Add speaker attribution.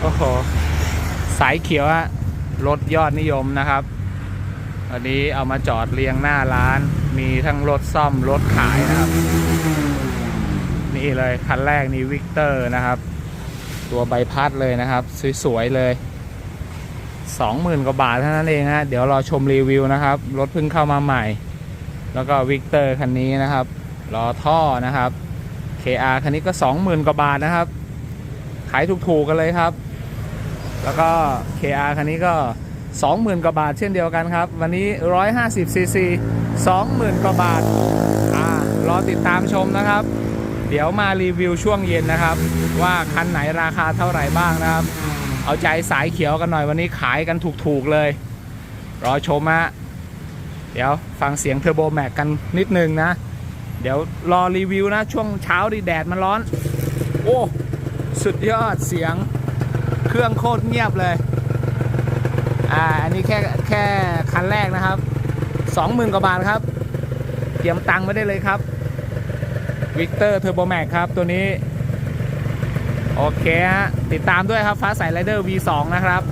Speaker 1: โอ้โห สายเขียวฮะรถยอดนิยมนะครับอันนี้เอามาจอดเรียงหน้าร้าน มีทั้งรถซ่อมรถขายนะครับ นี่เลยคันแรกนี่วิกเตอร์นะครับ ตัวใบพัดเลยนะครับ สวยๆเลย20,000กว่าบาทเท่านั้นเองฮะเดี๋ยวรอชมรีวิวนะครับ รถเพิ่งเข้ามาใหม่ แล้วก็วิกเตอร์คันนี้นะครับล้อท่อนะครับ KR คันนี้ก็ 20,000กว่าบาทนะครับ ขายถูกๆกันเลยครับ แล้วก็ KR คันนี้ก็ 20,000 กว่าบาทเช่นเดียวกันครับ วันนี้ 150 ซีซี 20,000 กว่าบาท อ่ารอติดตามชมนะครับ เดี๋ยวมารีวิวช่วงเย็นนะครับ ว่าคันไหนราคาเท่าไหร่บ้างนะครับ เอาใจสายเขียวกันหน่อยวันนี้ขายกันถูกๆเลย รอชมฮะเดี๋ยวฟังเสียงเทอร์โบแม็กกันนิดนึงนะ เดี๋ยวรอรีวิวนะ ช่วงเช้าดีแดดมันร้อน โอ้ สุดยอดเสียง เครื่องโคตรเงียบเลย อ่า อันนี้แค่แค่คันแรกนะครับ สองหมื่นกว่าบาทครับ เตรียมตังค์ไว้ได้เลยครับ วิกเตอร์เทอร์โบแม็กครับตัวนี้ โอเคฮะ ติดตามด้วยครับฟ้าใสไรเดอร์ V2 นะครับ